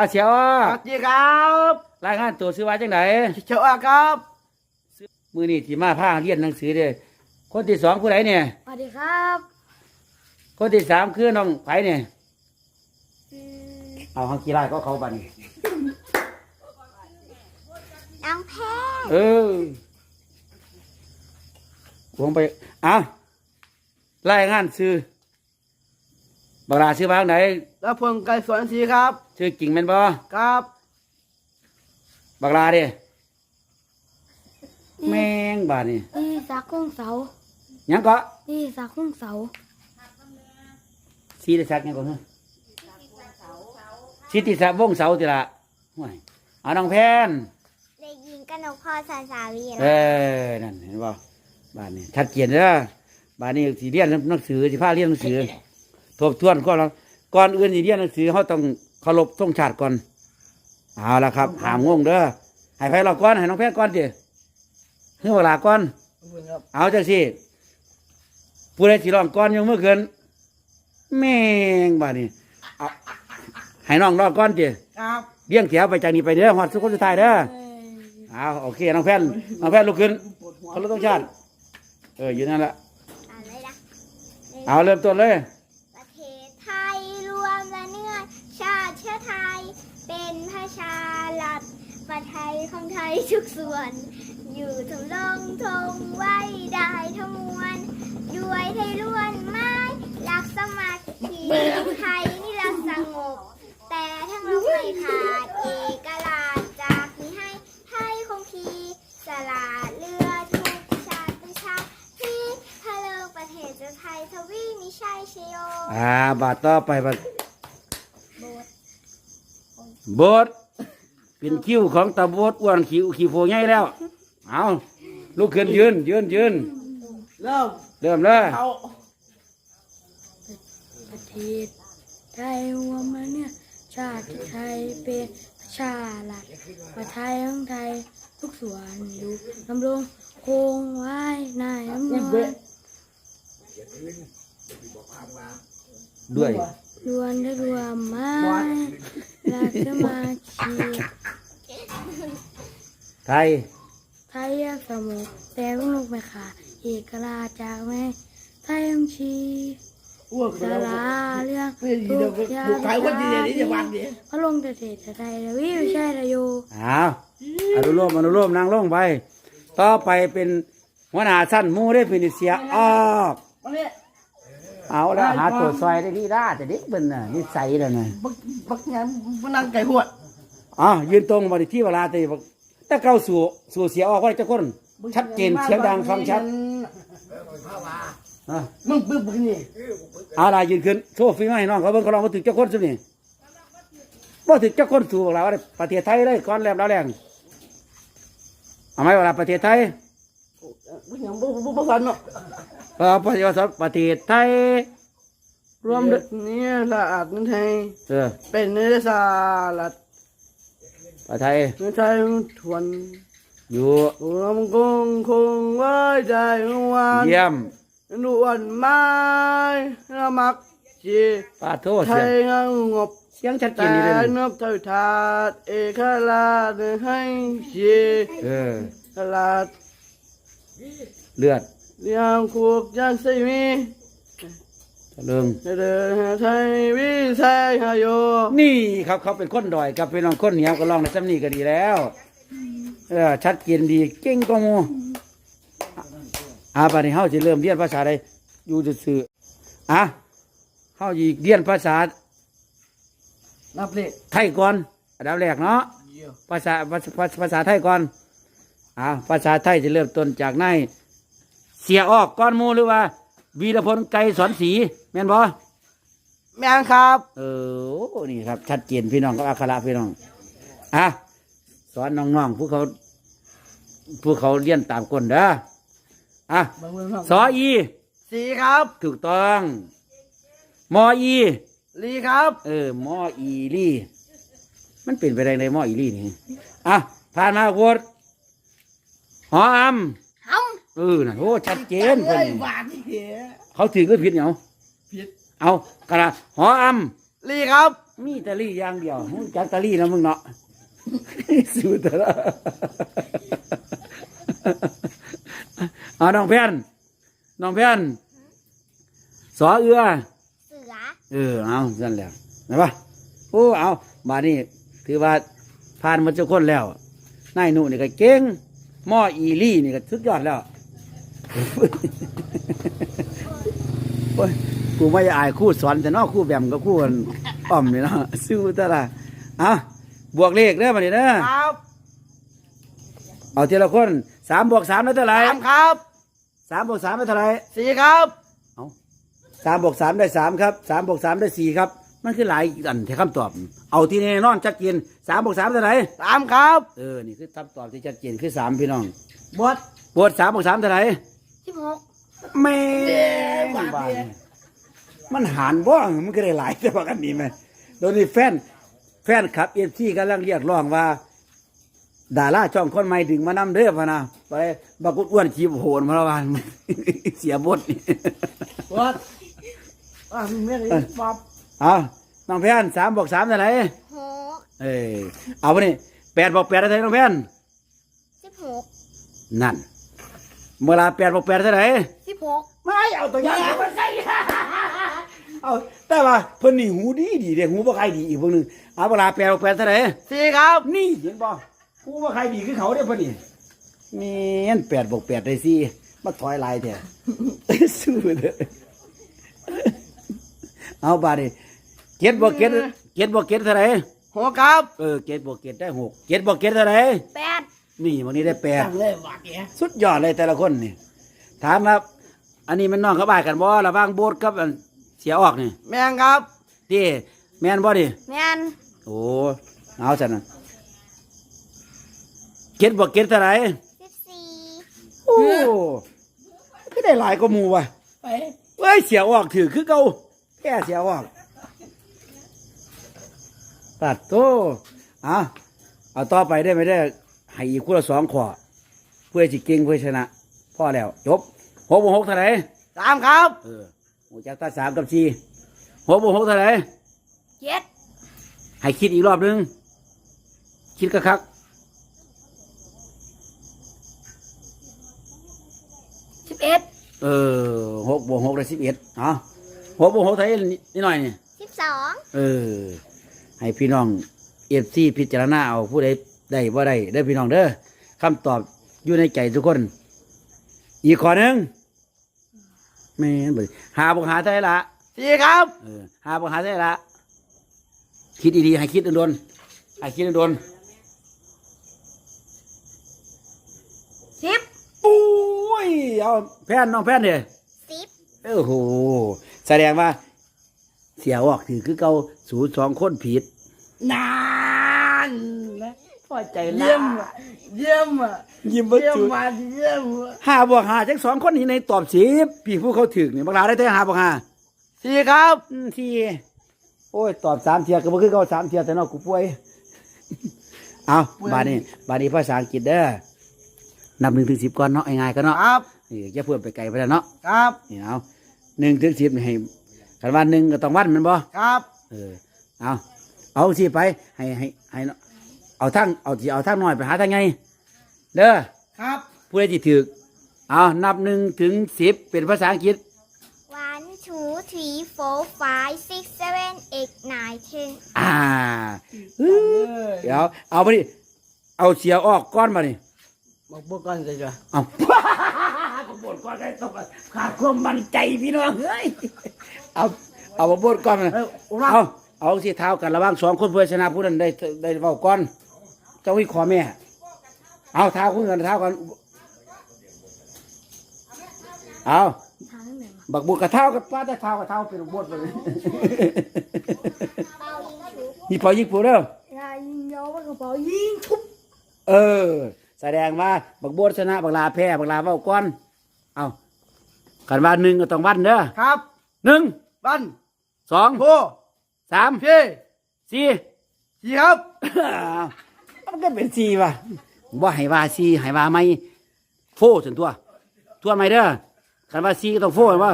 อาเสียวสวัสดีครับรายงานตัวซื้อว่าจังไหนเชียวอาครับมือนี่ที่มาพาเรียนหนังสือเด้อคนที่สองผู้ใดเนี่ย สวัสดีครับคนที่สามคือน้องไผเนี่ย อืมเอาฮังกีฬาก็เขาบัดนน้องแพ้เออผมไปเอารายงานซื้อบักลาซื้อว่าจังไหน แล้วพงไก่สวนสีครับ ชื่อกิ่งแม่นบ่ครับบักลาเด้แม่งบาดนี่นี่สักคุ้งเสาหยังก็นี่สักคุ้งเสาสีได้สักหยังก็ฮะสิติศักดิ์วงศ์เสาติละห่วยเอาน้องแพนเด็กหญิงกนกพรสาสาวีเออนั่นเห็นบ่บ้านนี้ชัดเจนเด้อบ้านนี้สิเรียนหนังสือสิพาเรียนหนังสือทบทวนก่อนเราก่อนอื่นสิเรียนหนังสือเขาต้อง เคารพธงชาติก่อนเอาละครับหามงงเด้อให้ไผเราก่อนให้น้องแพทย์ก่อนดิเฮือเวลาก่อน ขอบคุณครับเอาจังสิผู้ใดสิร้องก่อนยังเมื่อคืนแม่งบ้านนี้เอาให้น้องร้องก่อนดิครับเลี้ยงแถวไปจากนี้ไปเด้อฮอดสุขคนสุดท้ายเด้อเอาโอเคน้องแพนน้องแพนลุกขึ้นเขารพต้องชาติเอออยู่นั่นแหละ อะไรนะ เอาเริ่มต้นเลย ประไทยของไทยทุกส่วน อยู่ทำลงทงไว้ได้ทั้งมวลด้วยไทยล้วนไม้รักสมัครที่ไทยนี่รักสงบ แต่ทั้งเราไม่ขาดเอกราชจากนี้ให้ไทยคงทีสลาดเรือทุกชาติเป็นชาติที่พะเลิงประเทศจะไทยทวีมีชัยชโยอ่าบาทต่อไปบาทโบด เป็นคิ้วของตาโบดอ้วนขี้ขี้โฟใหญ่แล้ว เอาลุกขึ้นยืน ยืนยืนเริ่มเริ่มเลยเอาประเทศไทยรวมมาเนี่ย ชาติไทยเป็นประชาลัดประไทยของไทย ทุกส่วนอยู่ดำรงคงไว้ในน้ำนวลด้วย รวนได้รวมไม้รักสมาชี ไทยไทยแยกสมุทรแต่พวกลูกไม่ขาดเอกราชจากแม่ไทยต้องชีอ้วกสลาเรื่องไม่ดีเดี๋ยวบุกขายคนดีเดี๋ยวนี้จะวางดิพระลงแต่เทศไทยแล้ววิวใช่ระโยเอาอนุโลมอนุโลมนั่งลงไป ต่อไปเป็นหัวหน้าสั้นหมูได้เป็นเสียออกมาเนี่ยเอาแล้วหาตัวซอยได้ดีด้าแต่เด็กเป็นน่ะนิสัยแล้วนะบักบักยังมานั่งไก่หวดอ๋อยืนตรงบริที่เวลาแต่บอก แต่เก้าสู่สู่เสียออกว่าจะคนชัดเจนเสียงดังฟังชัดอะมึงบึ้บบึ้นี่เอาล่ะยืนขึ้นโชว์ฝีมือให้น้องเขาเบิ่งเขาลองมาถึงเจ้าคนสุดนี่ว่าถึงเจ้าคนสู่บอกเราว่าประเทศไทยเลยก้อนแรมแล้วแรงเอาไหมเวลาประเทศไทยมึงยังบึ้บบึ้บบึ้บกันเนาะเออประเทศประเทศไทยรวมด้วยเนี่ยละอาดนั่นไทยเออเป็นเนื้อสาลัด ประเทศไทยเนื้อไทยทวนอยู่รวมคงคงไว้ใจวันเยี่ยมนวลไม้ระมักจีป้าโทษไทเสียยงงงบเสียงชัดเจแต่นดีเลยนบเท่าทาดเอกราชให้จีเออตลาดเลือดเรียงขวกยันสิมี เรื่องเดินไทยวิเศษหโยนี่ครับเขาเป็นคนดอยกับเป็นน้องคนเหนียวก็ลองในซ้ำนี่ก็ดีแล้วเออชัดเจนดีเก่งก็มูอ่าปัจจุบันเฮาจะเริ่มเรียนภาษาใดอยู่ซื่อๆอะเฮาอีกเรียนภาษานับเลขไทยก่อนอันดับแรกเนาะเดียวภาษาภาษาภาษาภาษาไทยก่อนอ่าภาษาไทยจะเริ่มต้นจากนายเสียออกก้อนหมูหรือว่า วีรพลไกรสอนศรีแม่นบ่แม่งครับเออโอ้นี่ครับ ชัดเจนพี่น้องกับอัคระพี่น้องอะสอนน้องๆผู้เขาผู้เขาเรียนตามคนเด้ออะบางคนครับสออีสีครับถูกต้อง มออีลีครับ เออมออีลี่มันเป็นไปได้ในมออีลี่นี่อะผ่านมาโวดหออำเอ้า เออน่ะโอ้ชัดเจนเพิ่นเฮ้ยนี่หวานที่เหี้ยเขาถือก็ผิดเหรอผิดเอากระหออำลีครับ มีแตะลี่อย่างเดียวมึงจักแตะลี่แล้วมึงเนาะสู้แต่ละเอาน้องแพนน้องแพนสอเอือเสือเออเอาสั่นแหล้วนะปะโอ้เอาบาดนี้ถือว่าผ่านมาเจ้าคนแล้วนายหนูนี่ก็เก่งหม้ออีลี่นี่ก็สุดยอดแล้วโอ้ย กูไม่อายครู่สอนแต่นอกครู่แบมกับครู่อั่นอ้อมนี่เนาะสู้แต่ละเอาบวกเลขเด้อมาดิเด้อครับเอาทีละคนสามบวกสามได้เท่าไหร่สามครับสามบวกสามได้เท่าไหร่สี่ครับสามบวกสามได้สามครับสามบวกสามได้สี่ครับ มันคือหลายอันที่คำตอบ เอาที่แน่นอนชัดเจนสามบวกสามเท่าไหร่สามครับเออนี่คือคำตอบที่ชัดเจนคือสามพี่น้องบดบวกสามบวกสามเท่าไหร่ สิบหกแม่งบ้านนี่มันหารบ่มันก็ได้หลายแต่ว่ากันนี้ไหมโดยนี่แฟนแฟนขับเอฟซีกำลังเรียกร้องว่าดาราช่องคนใหม่ดึงมานำเด้อพะนะไปบักกุดอ้วนขีบโหนมาแล้ววันเสียบทนี่บดอะไม่ได้ปั๊บเอาน้องแพนสามบวกสามเท่าไหร่หกเอ้ยเอาไปนี่แปดบอกแปดได้เท่าไหร่น้องแพนสิบหกนั่น เมื่อลาแปดบอกแปดเท่าไหร่สิบหกไม่เอาตัวอย่างมาใส่เอาแต่ว่าเพิ่นนี่หูดีดีเด้หูบ่ใครดีอีกพวกหนึงเอาเวลาแปดบอกแปดเท่าไหร่สี่ครับ นี่เห็นบ่หูบ่ใครดีคือเขาเด้อเพิ่นนี่แม่นแปดบอกแปดได้สิมาถอยลายแท้สู้เด้อเอาบาดนี้เก็ดบ่เก็ดเก็ดบ่เก็ดเท่าไหร่หกครับ เออเก็ดบ่เก็ดได้หกเก็ดบ่เก็ดเท่าไหร่แปด นี่วันนี้ได้แปดจังเลยว่ะแกสุดยอดเลยแต่ละคนนี่ ถามครับอันนี้มันน้องเขาบายกันบ่ระหว่างโบสกับอันเสียออกนี่แมงครับที่แม่นบ่ดิแมนโอ้เอาจันนะเก็ดบ่เก็ดเท่าไหร่สิบสี่โอ้ก็ได้หลายกว่าหมู่ว่ะไปเอ้ยเสียออกถือคือเก่าแค่เสียออกปัดโตเอาเอาต่อไปได้ไหมได้อ ให้อีกคู่ละสองขวเพื่อสิเก่งเพื่อชนะพ่อแล้ว จบหกบวกหกเท่าไหร่สามครับเออหูจักตาสามกับสี่หกบวกหกเท่าไหร่เจ็ดให้คิดอีกรอบหนึง คิดกะคักสิบเอ็ดเออหกบวกหกได้สิบเอ็ดเนาะหกบวกหกเท่าไหร่นิดหน่อยนี่สิบสองเออ ให้พี่น้องเอฟซีพิจารณาเอาผู้ใด ได้ว่าได้ได้อพี่น้องเด้อคำตอบอยู่ในใจทุกคน อีกข้อหนึ่งแม่นบ่หาบวกหาเท่าไหร่ละสี่ครับเออหาบวกหาเท่าไหร่ละคิดดีๆให้คิดโดนๆให้คิดโดนๆสิบโอ้ยเอาแพนน้องแพนเนี่ยสิบโอ้โหแสดงว่า เสียออกถือคือเก่าสูสองคนผิด นาน นะพอใจเยี่ยมอะเยี่ยมอะยิ้มเยี่ยมมาเยี่ยมอะห้าบวกห้าจักสองคนนี้ในตอบสิบพี่ผู้เขาถึกนี่บักลาได้แต่ห้าบวกห้าสี่ครับอืมสี่โอ้ยตอบสามเทียก็บ่คือเก่าสามเทียแต่นอกกูป่วย เอาบาดนี้บาดนี้ภาษาอังกฤษเด้อนับหนึ่งถึงสิบก่อนเนาะง่ายๆก็เนาะครับเออจะเพิ่มไปไกลไปแล้วเนาะครับนี่เอาหนึ่งถึงสิบนี่ให้กันวันหนึ่งก็ต้องวันแมันบ่ครับ เออเอาเอาสิไปให้ให้ให้เนาะ เอาทั้งเอาที่เอาทั้งน้อยไปหาทั้งไงเด้อครับ ผู้ใดที่ถือเอานับหนึ่งถึงสิบเป็นภาษาอังกฤษ one two three four five six seven eight nine ten อ่าเดี๋ยวเอาไปดิเอาเสียออกก้อนมาดิบอกพวกกันเลยจ้ะเอา ก็บดก้อนได้ต้องขาดความมั่นใจพี่น้องเฮ้ยเอาเอามาบดก้อนมา เอ้ยเอา เอาสิเท้ากันระหว่างสองคนเพื่อชนะผู้นั้นได้ได้เฝ้าก้อน เจ้าวิขอแม่ เอาเท้าคุณกันเท้ากันเอาทางไหนวะบักบุกกับเท้ากับป้าแต่เท้ากับเท้าเป็นบดเลยเป่ายิงฉุบนี่พอยิงปูเด้อยายิงยาวกระเป๋ายิงทุบเออ แสดงว่าบักบดชนะบักลาแพ้บักลาเฝ้าก้อน เอากันว่าหนึ่งก็ต้องวันเด้อครับหนึ่งบันสองโพสามพี่สี่สี่ครับ มันก็เป็นสี่ว่ะบ่ให้ว่าสี่ให้ว่าไม่โฟสันตัวทวนไม่เด้อคันว่าสี่ก็ต้องโฟว่า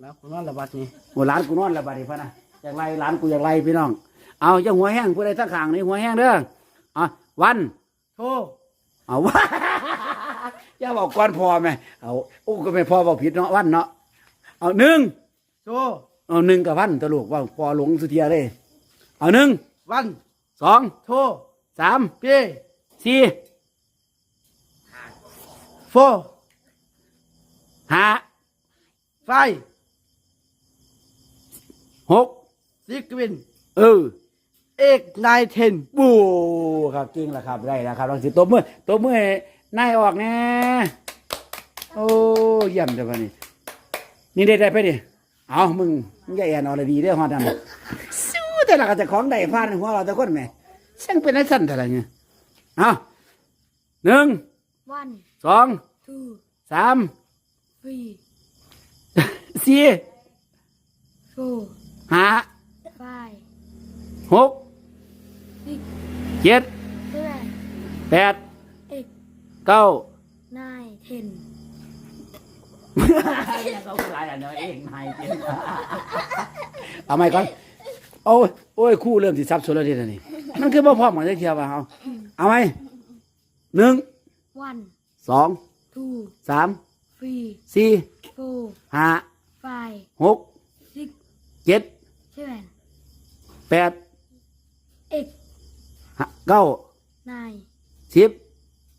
แล้วคุณว่าระบาดนี่โหหลานกูนอนแล้วบัดนี้พะนะอยากไล่หลานกูอยากไล่พี่น้อง เอาจะหัวแห้งผู้ใดทั้งข้างนี่หัวแห้งเด้ออะวันโทรเอาว่าอย่าบอกก่อนพอไหมเอาโอ้ก็ไม่พอบอกผิดเนาะวันเนาะเอาหนึ่งโทรเอาหนึ่งกับวันตวลูกว่าพอหลงสุเทียเลย เอาหนึ่งวันสองโทร สามเป้สี่โฟห้าไฟหกซิกวินเออเอกนายเทนบูครับจริงแล้วครับได้แล้วครับลองสิตัวมือตัวมือนายออกแน่โอ้เยี่ยมจังวะนี่นี่ได้ได้ไปดิเอามึงมึงอย่าแอนเอาเลยดีเด้อฮอดนั่นสู้แต่ละก็จะของได้พลาดหัวเราแต่คนแห ม่ช่างเป็นไอ้สั้นแต่ละเนี่ยเอาหนึ่งวันสองทูสามฟรีสี่โฟห้าไฟหกซิกเจ็ดเซเว่นแปดเอกเก้านายเทนเขาหลายอันเนาะเองนายเป็นเอาไหมก่อนโอ้ยโอ้ยคู่เริ่มสิซับซ้อนแล้วเดินี่ มันคือบ่พร้อมกันจักเทียวว่าเอาเอาไหมหนึ่งวันสองทูสามฟรีสี่โฟห้าไฟหกซิกเจ็ดเซเว่นแปดเอกห้าเก้านายสิบ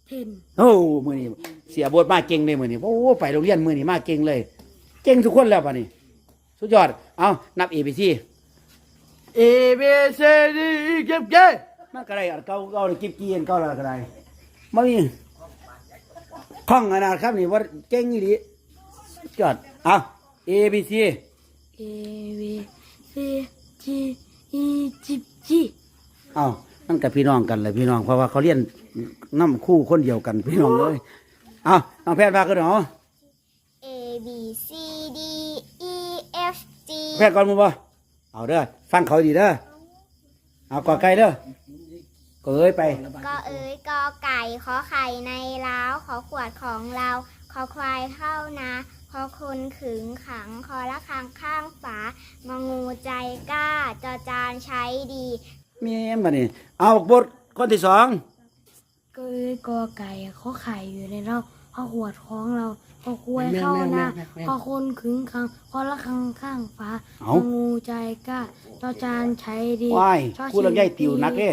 เทนโอ้มือนี้เสียบทมาเก่งเลยมือนี้โอ้ไปโรงเรียนมือนี้มาเก่งเลย เก่งทุกคนแล้วป่ะนี่สุดยอด เอานับเอ c เอเบเซดีเก็บเกมันก็ได้อันเก่าเก่าเลยกิบกีอันเก่าแล้วก็ได้มามีคล่องขนาดครับนี่ว่าเก่งอีหลีสุดยอดเอา A B C A B C G E G G เอามันกับพี่น้องกันเลยพี่น้องเพราะว่าเขาเรียนน้ำคู่คนเดียวกันพี่น้องเลยเอาน้องแพทย์พาขึ้นเหรอ A B C D E F G แพทย์ก่อนมึงบ่ เอาเด้อฟังเขาดีเด้อเอากอไก่เด้อก็เอ้ยไปก็เอ๋ยกอไก่ขอไข่ในล้าวขอขวดของเราขอควายเข้านะขอคนขึงขังขอละคังข้างฝางองูใจกล้าจอจานใช้ดีเมียมานี่เอาบทคนที่สองก็เอ้ยกอไก่ขอไข่อยู่ในเรา ขอขวดของเราขอควายเข้านะขอคนขึงขังขอละคังข้างฝางองูใจกล้าจอจานใช้ดีว้ายชอกูเรื่องใหญ่ติวนักเด้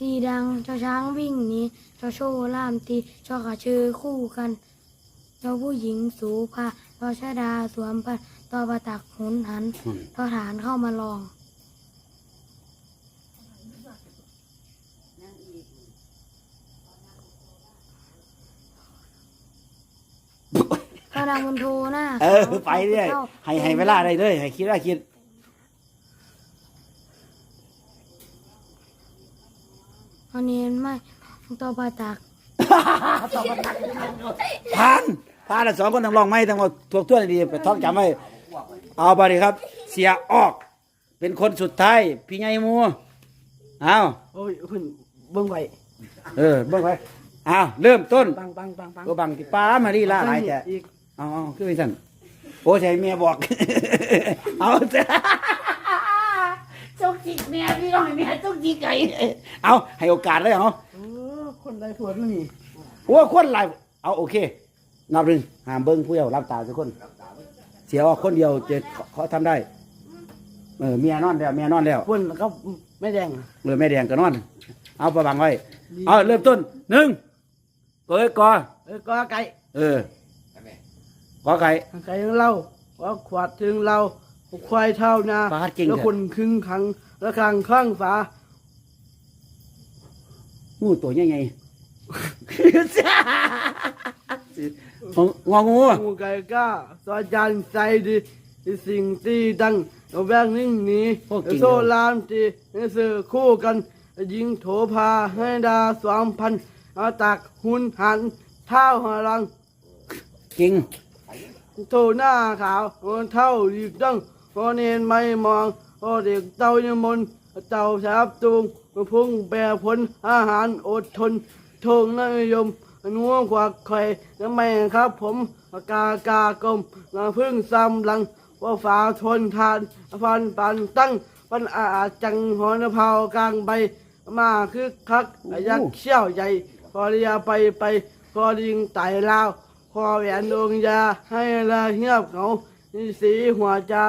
ตีดังเจ้าช้างวิ่งหนีเจ้าโชว์ล่ามตีเจ้าขาชื่อคู่กันเจ้าผู้หญิงสูพาเจ้าชาดาสวมพันต่อประตักหุนหันอืมเจ้าฐานเข้ามาลอง กระดังมันโทหน้าเออ ไปเรื่อยให้ให้เวลาได้เลยให้คิดว่าคิดอันนี้ไม่ต่อประตักผ่านผ่านแล้วสองคนต้องลองไหมต้องมาทวกท้วนดีๆไปท่องจำไว้เอาไปดิครับ เสียออก เป็นคนสุดท้ายพี่ไงมูเอาโอ้ยคุณเบิ่งไว้เออเบิ่งไปเอาเริ่มต้นปังปังปังปังก็บังที่ป้ามาดีล่าหลายแต่อีก เอาเอาคือไปสั่นโอ้ใช่เมียบอก เอาเถอะจุกจิกเมียพี่น้องเมียจุกจิกไก่เอาให้โอกาสเลยเหรอโอ้คนใดผัวนี่โอ้คนหลายเอาโอเคนับหนึ่งห้ามเบิ้งผู้เดียวรับตาทุกคน เสียออกคนเดียวจะเขาเขาทำได้ เออเมียนอนแล้วเมียนอนแล้วคนก็ไม่แดงเรือแม่แดงก็นอน เอาประบังไว้ เอาเริ่มต้นหนึ่งกอเอ้ยกอเออก็ไก่เออ กอไก่ไก่ของเราว่าขวดถึงเราควายเท่านาฟาดเก่งแล้วเถคอะนครึ่งขังแล้วข้างข้างฝางูตัวใหญ่ๆงองูงูไก่กล้าสอจานใส่ดีสิ่งตีดังเอาแบงนิ่งหนีโอ้เก่งโซลามตีเสือคู่กันยิงโถพาให้ดาสองพันเอาตักหุนหันเท้าหารังเก่ง โถหน้าขาวเท่าดีกดังพอเนนไม่มองพอเด็กเต้ายมนเต่าแสบตูงพุ่งแปรผลอาหารอดทนทงนิยมนัวกว่าใครทำไมครับ ผมกากากลมพึ่งซ้ำหลังว่าฟ้าทนทานฟันปันตั้งปันอาจังหอนเผากลางใบมาคึกคักยักษ์เชี่ยวใหญ่พอเรียไปไปพอดิงไต่ลาว พอแหวนดวงยาให้ละเงียบเขาสีหัวเจ้า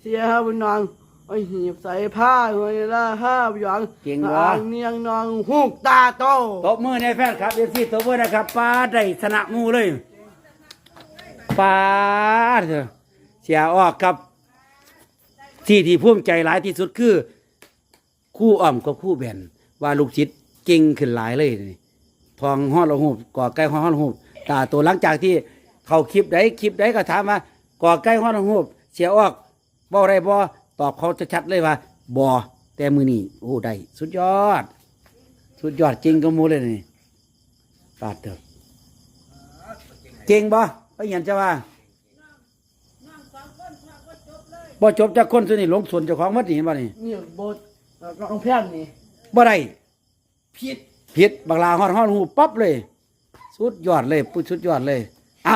เสียบนองไอหีบใส่ผ้าหัวละห้าหยองเก่งวะอ่างเนียงนองหุกตาโตตบมือในแฟนครับเอฟซีตบมือนะครับป้าได้ชนะหมูเลยป้าเถอะเสียออกครับที่ที่ภูมิใจหลายที่สุดคือ คู่อ้อมกับคู่แบนว่าลูกศิษย์เก่งขึ้นหลายเลยนี่ทองห้อละหูบก่อไก่ห้อละหูบ ตาตัวหลังจากที่เขาคลิปใดคลิปใดก็ถามว่าก่อไก่ห้อละหูบเสียออกบ่ได้บ่ตอบเขาชัดๆเลยว่าบ่แต่มือนี้โอ้ได้สุดยอด สุดยอดจริงก็มูเลยนี่ปาดเถอะเก่งบ่ก็เห็นจะว่าบ่จบจากคนส่วนนี้หลงส่วนเจ้าของมัดนี่เห็นบ่นี่นี่บทน้องแพนนี่บ่ได้ผิดผิดบักลาฮอดฮอดหูปั๊บเลย สุดยอดเลยปุ๊สุดยอดเลย